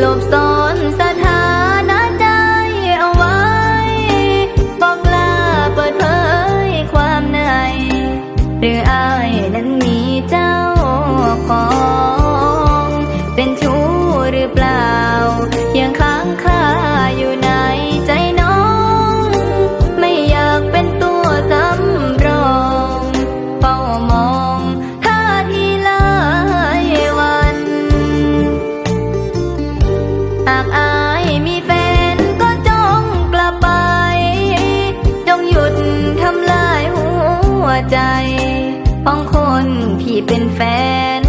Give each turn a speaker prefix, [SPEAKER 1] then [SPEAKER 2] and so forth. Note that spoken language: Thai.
[SPEAKER 1] lộp son หกอายมีแฟนก็จงกลับไป จงหยุดทำลายหัวใจของคนที่เป็นแฟน